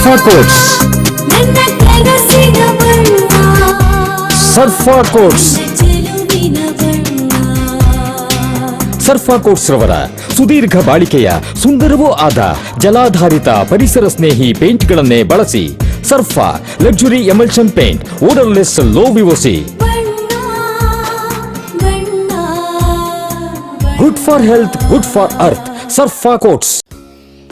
Quotes ನನ್ನ ಕನಸಿನ ಬಣ್ಣ ಸರ್ಫಾ ಕೋಟ್ಸ್ ಚೆಲುವಿನ ಬಣ್ಣ ಸರ್ಫಾ ಕೋಟ್ಸ್ ರವರ ಸುದೀರ್ಘ ಬಾಳಿಕೆಯ ಸುಂದರವೂ ಆದ ಜಲಾಧಾರಿತ ಪರಿಸರ ಸ್ನೇಹಿ ಪೇಂಟ್ಗಳನ್ನೇ ಬಳಸಿ Sarfa luxury emulsion paint odourless low VOC ಬಣ್ಣ ಬಣ್ಣ good for health good for earth Sarfa coats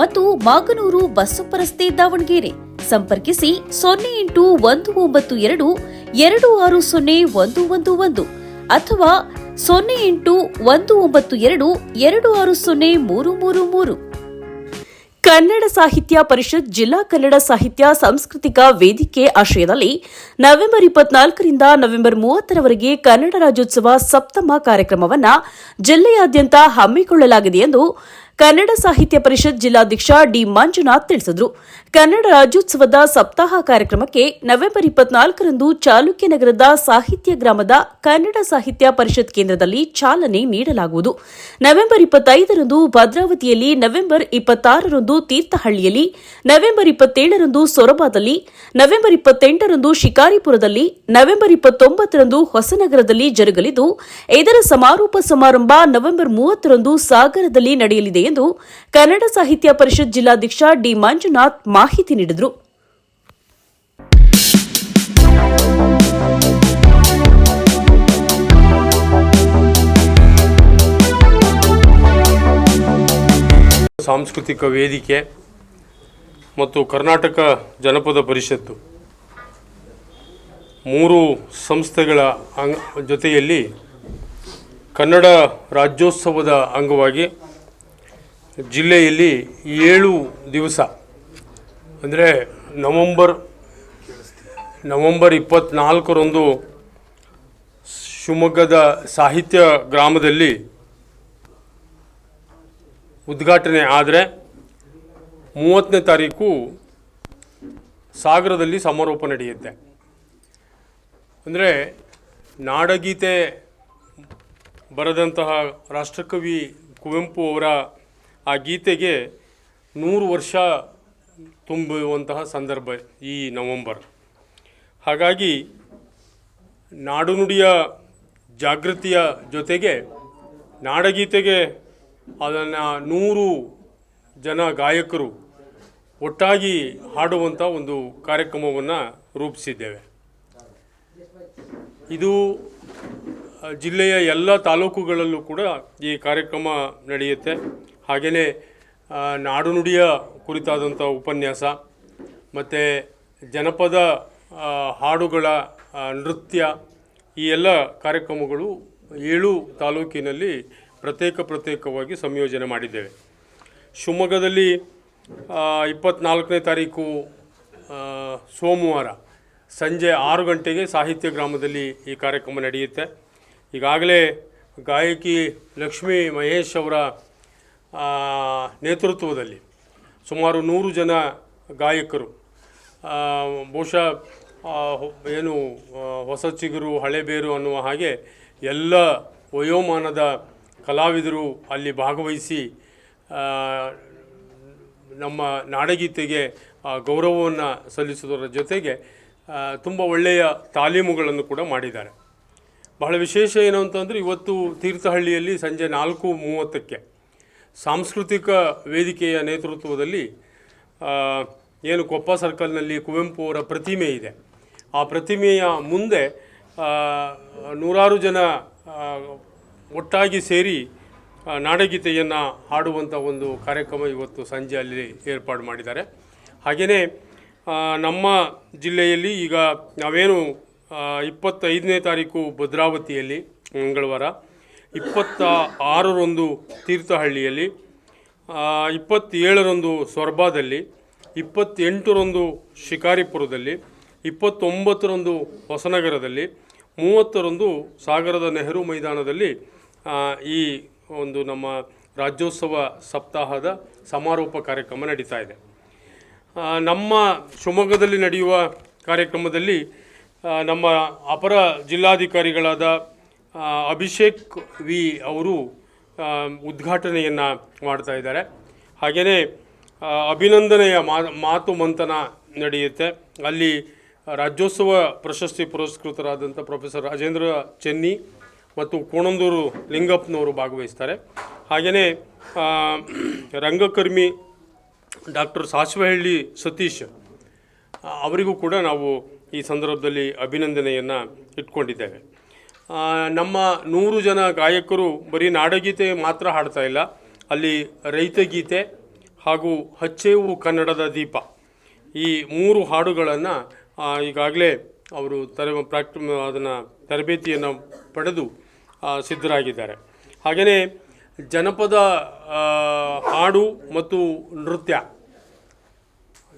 ಮತ್ತು ಮಾಗನೂರು ಬಸ್ಸಪ್ಪ ರಸ್ತೆ ದಾವಣಗೆರೆ. ಸಂಪರ್ಕಿಸಿ ಸೊನ್ನೆ ಎಂಟು ಒಂದು ಒಂಬತ್ತು ಎರಡು ಎರಡು ಆರು ಸೊನ್ನೆ ಒಂದು ಒಂದು ಒಂದು ಅಥವಾ ಸೊನ್ನೆ ಎಂಟು ಒಂದು ಒಂಬತ್ತು ಎರಡು ಎರಡು ಆರು ಸೊನ್ನೆ ಮೂರು ಮೂರು ಮೂರು. ಕನ್ನಡ ಸಾಹಿತ್ಯ ಪರಿಷತ್ ಜಿಲ್ಲಾ ಕನ್ನಡ ಸಾಹಿತ್ಯ ಸಾಂಸ್ಕೃತಿಕ ವೇದಿಕೆ ಆಶ್ರಯದಲ್ಲಿ ನವೆಂಬರ್ ಇಪ್ಪತ್ನಾಲ್ಕರಿಂದ ನವೆಂಬರ್ ಮೂವತ್ತರವರೆಗೆ ಕನ್ನಡ ರಾಜ್ಯೋತ್ಸವ ಸಪ್ತಮ ಕಾರ್ಯಕ್ರಮವನ್ನು ಜಿಲ್ಲೆಯಾದ್ಯಂತ ಹಮ್ಮಿಕೊಳ್ಳಲಾಗಿದೆ ಎಂದು ಕನ್ನಡ ಸಾಹಿತ್ಯ ಪರಿಷತ್ ಜಿಲ್ಲಾಧ್ಯಕ್ಷ ಡಿ ಮಂಜುನಾಥ್ ತಿಳಿಸಿದರು. ಕನ್ನಡ ರಾಜ್ಯೋತ್ಸವದ ಸಪ್ತಾಹ ಕಾರ್ಯಕ್ರಮಕ್ಕೆ ನವೆಂಬರ್ ಇಪ್ಪತ್ನಾಲ್ಕರಂದು ಚಾಲುಕ್ಯ ನಗರದ ಸಾಹಿತ್ಯ ಗ್ರಾಮದ ಕನ್ನಡ ಸಾಹಿತ್ಯ ಪರಿಷತ್ ಕೇಂದ್ರದಲ್ಲಿ ಚಾಲನೆ ನೀಡಲಾಗುವುದು. ನವೆಂಬರ್ ಇಪ್ಪತ್ತೈದರಂದು ಭದ್ರಾವತಿಯಲ್ಲಿ, ನವೆಂಬರ್ ಇಪ್ಪತ್ತಾರರಂದು ತೀರ್ಥಹಳ್ಳಿಯಲ್ಲಿ, ನವೆಂಬರ್ ಇಪ್ಪತ್ತೇಳರಂದು ಸೊರಬದಲ್ಲಿ, ನವೆಂಬರ್ ಇಪ್ಪತ್ತೆಂಟರಂದು ಶಿಕಾರಿಪುರದಲ್ಲಿ, ನವೆಂಬರ್ ಇಪ್ಪತ್ತೊಂಬತ್ತರಂದು ಹೊಸನಗರದಲ್ಲಿ ಜರುಗಲಿದ್ದು, ಇದರ ಸಮಾರೋಪ ಸಮಾರಂಭ ನವೆಂಬರ್ ಮೂವತ್ತರಂದು ಸಾಗರದಲ್ಲಿ ನಡೆಯಲಿದೆ ಎಂದು ಕನ್ನಡ ಸಾಹಿತ್ಯ ಪರಿಷತ್ ಜಿಲ್ಲಾಧ್ಯಕ್ಷ ಡಿ ಮಂಜುನಾಥ್ ಮಾಹಿತಿ ನೀಡಿದರು. ಸಾಂಸ್ಕೃತಿಕ ವೇದಿಕೆ ಮತ್ತು ಕರ್ನಾಟಕ ಜನಪದ ಪರಿಷತ್ತು ಮೂರು ಸಂಸ್ಥೆಗಳ ಅಂಗ ಜೊತೆಯಲ್ಲಿ ಕನ್ನಡ ರಾಜ್ಯೋತ್ಸವದ ಅಂಗವಾಗಿ ಜಿಲ್ಲೆಯಲ್ಲಿ ಏಳು ದಿವಸ ಅಂದರೆ ನವಂಬರ್ ನವಂಬರ್ ಇಪ್ಪತ್ತ್ನಾಲ್ಕರಂದು ಶಿವಮೊಗ್ಗದ ಸಾಹಿತ್ಯ ಗ್ರಾಮದಲ್ಲಿ ಉದ್ಘಾಟನೆ ಆದರೆ ಮೂವತ್ತನೇ ತಾರೀಕು ಸಾಗರದಲ್ಲಿ ಸಮಾರೋಪ ನಡೆಯುತ್ತೆ. ಅಂದರೆ ನಾಡಗೀತೆ ಬರೆದಂತಹ ರಾಷ್ಟ್ರಕವಿ ಕುವೆಂಪು ಅವರ ಆ ಗೀತೆಗೆ ನೂರು ವರ್ಷ ತುಂಬುವಂತಹ ಸಂದರ್ಭ ಈ ನವಂಬರ್. ಹಾಗಾಗಿ ನಾಡುನುಡಿಯ ಜಾಗೃತಿಯ ಜೊತೆಗೆ ನಾಡಗೀತೆಗೆ ಅದನ್ನು ನೂರು ಜನ ಗಾಯಕರು ಒಟ್ಟಾಗಿ ಹಾಡುವಂಥ ಒಂದು ಕಾರ್ಯಕ್ರಮವನ್ನು ರೂಪಿಸಿದ್ದೇವೆ. ಇದು ಜಿಲ್ಲೆಯ ಎಲ್ಲ ತಾಲೂಕುಗಳಲ್ಲೂ ಕೂಡ ಈ ಕಾರ್ಯಕ್ರಮ ನಡೆಯುತ್ತೆ. ಹಾಗೆಯೇ ನಾಡುನುಡಿಯ ಕುರಿತಾದಂಥ ಉಪನ್ಯಾಸ, ಮತ್ತು ಜನಪದ ಹಾಡುಗಳ ನೃತ್ಯ, ಈ ಎಲ್ಲ ಕಾರ್ಯಕ್ರಮಗಳು ಏಳು ತಾಲೂಕಿನಲ್ಲಿ ಪ್ರತ್ಯೇಕ ಪ್ರತ್ಯೇಕವಾಗಿ ಸಂಯೋಜನೆ ಮಾಡಿದ್ದೇವೆ. ಶಿವಮೊಗ್ಗದಲ್ಲಿ ಇಪ್ಪತ್ನಾಲ್ಕನೇ ತಾರೀಕು ಸೋಮವಾರ ಸಂಜೆ ಆರು ಗಂಟೆಗೆ ಸಾಹಿತ್ಯ ಗ್ರಾಮದಲ್ಲಿ ಈ ಕಾರ್ಯಕ್ರಮ ನಡೆಯುತ್ತೆ. ಈಗಾಗಲೇ ಗಾಯಕಿ ಲಕ್ಷ್ಮೀ ಮಹೇಶ್ ಅವರ ನೇತೃತ್ವದಲ್ಲಿ ಸುಮಾರು ನೂರು ಜನ ಗಾಯಕರು. ಬಹುಶಃ ಏನು ಹೊಸ ಚಿಗುರು ಹಳೆಬೇರು ಅನ್ನುವ ಹಾಗೆ ಎಲ್ಲ ವಯೋಮಾನದ ಕಲಾವಿದರು ಅಲ್ಲಿ ಭಾಗವಹಿಸಿ ನಮ್ಮ ನಾಡಗೀತೆಗೆ ಗೌರವವನ್ನು ಸಲ್ಲಿಸುವುದರ ಜೊತೆಗೆ ತುಂಬ ಒಳ್ಳೆಯ ತಾಲೀಮುಗಳನ್ನು ಕೂಡ ಮಾಡಿದ್ದಾರೆ. ಬಹಳ ವಿಶೇಷ ಏನು ಅಂತಂದರೆ ಇವತ್ತು ತೀರ್ಥಹಳ್ಳಿಯಲ್ಲಿ ಸಂಜೆ ನಾಲ್ಕು ಮೂವತ್ತಕ್ಕೆ ಸಾಂಸ್ಕೃತಿಕ ವೇದಿಕೆಯ ನೇತೃತ್ವದಲ್ಲಿ ಏನು ಕೊಪ್ಪ ಸರ್ಕಲ್ನಲ್ಲಿ ಕುವೆಂಪು ಅವರ ಪ್ರತಿಮೆ ಇದೆ. ಆ ಪ್ರತಿಮೆಯ ಮುಂದೆ ನೂರಾರು ಜನ ಒಟ್ಟಾಗಿ ಸೇರಿ ನಾಡಗೀತೆಯನ್ನು ಹಾಡುವಂಥ ಒಂದು ಕಾರ್ಯಕ್ರಮ ಇವತ್ತು ಸಂಜೆ ಅಲ್ಲಿ ಏರ್ಪಾಡು ಮಾಡಿದ್ದಾರೆ. ಹಾಗೆಯೇ ನಮ್ಮ ಜಿಲ್ಲೆಯಲ್ಲಿ ಈಗ ನಾವೇನು ಇಪ್ಪತ್ತೈದನೇ ತಾರೀಕು ಭದ್ರಾವತಿಯಲ್ಲಿ, ಮಂಗಳವಾರ ಇಪ್ಪತ್ತ ಆರರಂದು ತೀರ್ಥಹಳ್ಳಿಯಲ್ಲಿ ಇಪ್ಪತ್ತೇಳರಂದು ಸೊರ್ಬಾದಲ್ಲಿ, ಇಪ್ಪತ್ತೆಂಟರಂದು ಶಿಕಾರಿಪುರದಲ್ಲಿ, ಇಪ್ಪತ್ತೊಂಬತ್ತರಂದು ಹೊಸನಗರದಲ್ಲಿ, ಮೂವತ್ತರಂದು ಸಾಗರದ ನೆಹರು ಮೈದಾನದಲ್ಲಿ ಈ ಒಂದು ನಮ್ಮ ರಾಜ್ಯೋತ್ಸವ ಸಪ್ತಾಹದ ಸಮಾರೋಪ ಕಾರ್ಯಕ್ರಮ ನಡೀತಾ ಇದೆ. ನಮ್ಮ ಶಿವಮೊಗ್ಗದಲ್ಲಿ ನಡೆಯುವ ಕಾರ್ಯಕ್ರಮದಲ್ಲಿ ನಮ್ಮ ಅಪರ ಜಿಲ್ಲಾಧಿಕಾರಿಗಳಾದ ಅಭಿಷೇಕ್ ವಿ ಅವರು ಉದ್ಘಾಟನೆಯನ್ನು ಮಾಡ್ತಾ ಇದ್ದಾರೆ. ಹಾಗೆಯೇ ಅಭಿನಂದನೆಯ ಮಾತು ಮಂಥನ ನಡೆಯುತ್ತೆ. ಅಲ್ಲಿ ರಾಜ್ಯೋತ್ಸವ ಪ್ರಶಸ್ತಿ ಪುರಸ್ಕೃತರಾದಂಥ ಪ್ರೊಫೆಸರ್ ರಾಜೇಂದ್ರ ಚೆನ್ನಿ ಮತ್ತು ಕೋಣಂದೂರು ಲಿಂಗಪ್ಪನವರು ಭಾಗವಹಿಸ್ತಾರೆ. ಹಾಗೆಯೇ ರಂಗಕರ್ಮಿ ಡಾಕ್ಟರ್ ಸಾಸ್ವಹಳ್ಳಿ ಸತೀಶ್ ಅವರಿಗೂ ಕೂಡ ನಾವು ಈ ಸಂದರ್ಭದಲ್ಲಿ ಅಭಿನಂದನೆಯನ್ನು ಇಟ್ಕೊಂಡಿದ್ದೇವೆ. ನಮ್ಮ ನೂರು ಜನ ಗಾಯಕರು ಬರೀ ನಾಡಗೀತೆ ಮಾತ್ರ ಹಾಡ್ತಾ ಇಲ್ಲ. ಅಲ್ಲಿ ರೈತಗೀತೆ ಹಾಗೂ ಹಚ್ಚೇವು ಕನ್ನಡದ ದೀಪ. ಈ ಮೂರು ಹಾಡುಗಳನ್ನು ಈಗಾಗಲೇ ಅವರು ತರ ಪ್ರಾಕ್ಟಿ, ಅದನ್ನು ತರಬೇತಿಯನ್ನು ಪಡೆದು ಸಿದ್ಧರಾಗಿದ್ದಾರೆ. ಹಾಗೆಯೇ ಜನಪದ ಹಾಡು ಮತ್ತು ನೃತ್ಯ